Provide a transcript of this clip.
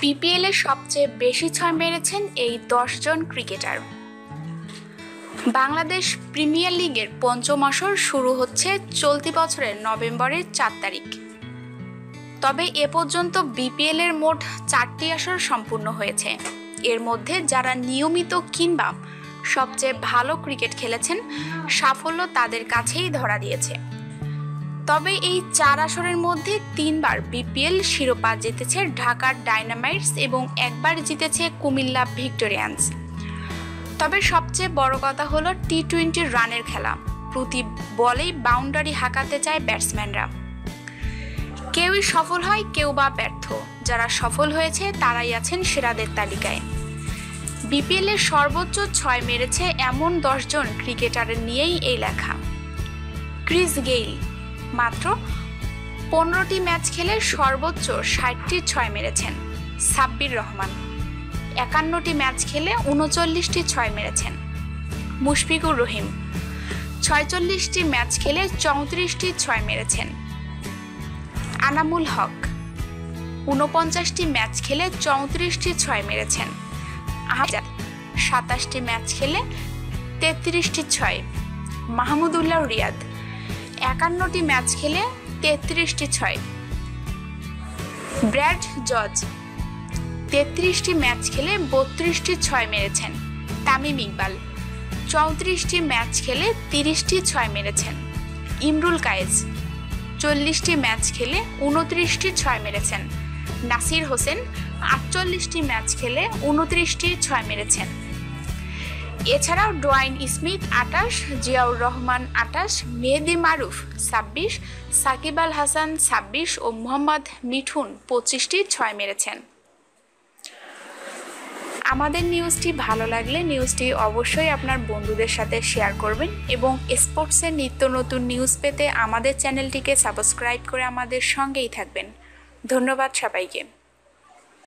বিপিএলে সবচেয়ে বেশি ছয় মেরেছেন এই জন ক্রিকেটার। বাংলাদেশ প্রিমিয়ার লিগের পঞ্চম আসর শুরু হচ্ছে চলতি বছরের নভেম্বরের চার তারিখ। তবে এ পর্যন্ত বিপিএল এর মোট চারটি আসর সম্পূর্ণ হয়েছে। এর মধ্যে যারা নিয়মিত কিংবা সবচেয়ে ভালো ক্রিকেট খেলেছেন, সাফল্য তাদের কাছেই ধরা দিয়েছে। তবে এই চার আসরের মধ্যে তিনবার বিপিএল শিরোপা জিতেছে ঢাকার ডাইনামাইটস এবং একবার জিতেছে কুমিল্লা ভিক্টোরিয়ান্স। তবে সবচেয়ে বড় কথা হলো টি টোয়েন্টি রানের খেলা। প্রতি বলেই বাউন্ডারি হাঁকাতে চায় ব্যাটসম্যানরা। কেউই সফল হয়, কেউ বা ব্যর্থ। যারা সফল হয়েছে, তারাই আছেন সেরাদের তালিকায়। বিপিএল সর্বোচ্চ ছয় মেরেছে এমন দশজন ক্রিকেটারের নিয়েই এই লেখা। ক্রিস গেইল মাত্র পনেরোটি ম্যাচ খেলে সর্বোচ্চ ষাটটি ছয় মেরেছেন সাব্বির রহমান। একান্নটি ম্যাচ খেলে উনচল্লিশটি ছয় মেরেছেন মুশফিকুর রহিম। ছয়চল্লিশটি ম্যাচ খেলে চৌত্রিশটি ছয় মেরেছেন আনামুল হক। ঊনপঞ্চাশটি ম্যাচ খেলে চৌত্রিশটি ছয় মেরেছেন হাজার সাতাশটি ম্যাচ খেলে তেত্রিশটি ছয় মাহমুদুল্লাহ রিয়াদ। একান্নটি ম্যাচ খেলে তেত্রিশটি ছয়। ব্র্যাড জজ, তেত্রিশটি ম্যাচ খেলে বত্রিশটি ছয় মেরেছেন। তামিম ইকবাল, চৌত্রিশটি ম্যাচ খেলে তিরিশটি ছয় মেরেছেন। ইমরুল কায়েজ চল্লিশটি ম্যাচ খেলে উনত্রিশটি ছয় মেরেছেন। নাসির হোসেন, আটচল্লিশটি ম্যাচ খেলে উনত্রিশটি ছয় মেরেছেন। এছাড়াও ডোয়াইন স্মিথ আটাশ, জিয়াউর রহমান আটাশ, মেহেদি মারুফ ছাব্বিশ, সাকিব আল হাসান ছাব্বিশ ও মোহাম্মদ মিঠুন পঁচিশটি ছয় মেরেছেন। আমাদের নিউজটি ভালো লাগলে নিউজটি অবশ্যই আপনার বন্ধুদের সাথে শেয়ার করবেন এবং স্পোর্টসের নিত্য নতুন নিউজ পেতে আমাদের চ্যানেলটিকে সাবস্ক্রাইব করে আমাদের সঙ্গেই থাকবেন। ধন্যবাদ সবাইকে।